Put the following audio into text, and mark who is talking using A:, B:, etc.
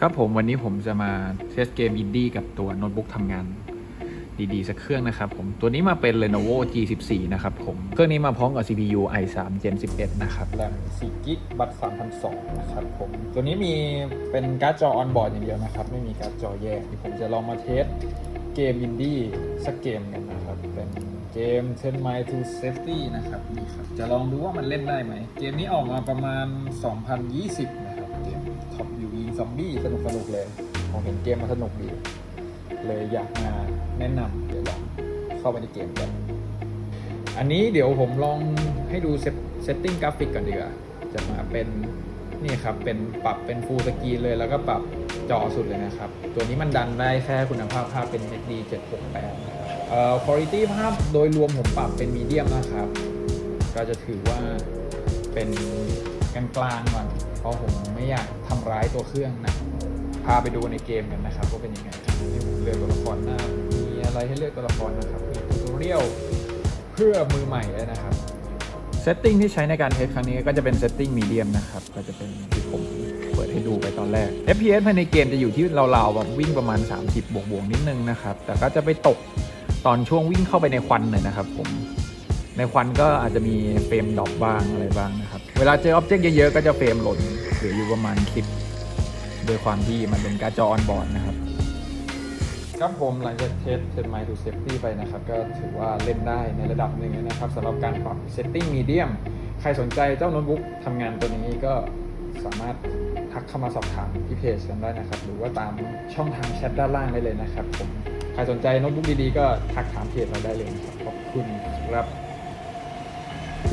A: ครับผมวันนี้ผมจะมาเทสเกมอินดี้กับตัวโน้ตบุ๊กทำงานดีๆ สักเครื่องนะครับผมตัวนี้มาเป็น Lenovo G14 นะครับผมเครื่องนี้มาพร้อมกับ CPU i3 Gen 11 นะครับแรม4กิกบัต3,200นะครับผมตัวนี้มีเป็นการ์ดจอออนบอร์ดอย่างเดียวนะครับ ไม่มีการ์ดจอแยกที่ผมจะลองมาเทสเกมอินดี้สักเกมกันนะครับ เป็นเกม10 Mile to Safety นะครับนี่ครับจะลองดูว่ามันเล่นได้ไหม เกมนี้ออกมาประมาณ 2020 นะครับเกมท็อปยูยิงซอมบี้สนุกสนุกเลย ผมเห็นเกมมันสนุกดี เลยอยากมาแนะนำเดี๋ยวลองเข้าไปในเกมกัน อันนี้เดี๋ยวผมลองให้ดูเซตติ้งกราฟิกก่อนดีกว่า จะมาเป็นนี่ครับ เป็นปรับเป็นฟูลสกรีนเลยแล้วก็ปรับจอสุดเลยนะครับ ตัวนี้มันดันได้แค่คุณภาพภาพเป็น HD 768นะครับเอ่อ quality ภาพโดยรวมผมปรับเป็นมีเดียมนะครับ ก็จะถือว่าเป็นกลางๆก่อน ราะผมไม่อยากทำร้ายตัวเครื่องนะ พาไปดูในเกมกันนะครับว่าเป็นยังไงนี่ผมเลือกตัวละครหน้า มีอะไรให้เลือกตัวละครนะครับมีทูตเรียลเพื่อมือใหม่เลยนะครับเซตติ้งที่ใช้ในการเทสครั้งนี้ก็จะเป็นเซตติ้งมีเดียมนะครับ ก็จะเป็นที่ผมเปิดให้ดูไปตอนแรก FPS ภายในเกมจะอยู่ที่ราวๆแบบวิ่งประมาณ 30 บวกบวกๆนิดนึงนะครับ แต่ก็จะไปตกตอนช่วงวิ่งเข้าไปในควันหน่อยนะครับผม ในควันก็อาจจะมีเฟรมดรอปบ้างอะไรบ้างนะครับ เวลาเจออ็อบเจกต์เยอะๆ ก็จะเฟรมหล่นเหลืออยู่ประมาณคลิปโดยความที่มันเป็นการจอออนบอร์ดนะครับ ครับผมหลังจากเทสเซตไม to safety ไปนะครับ ก็ถือว่าเล่นได้ในระดับหนึ่งนะครับสำหรับการปรับเซตติ้งมีเดียมใครสนใจเจ้าโน้ตบุ๊กทำงานตัวนี้ก็สามารถทักเข้ามาสอบถามที่เพจกันได้นะครับ หรือว่าตามช่องทางแชทด้านล่างได้เลยนะครับผมใครสนใจโน้ตบุ๊กดีๆก็ทักถามเพจเราได้เลยครับขอบคุณครับ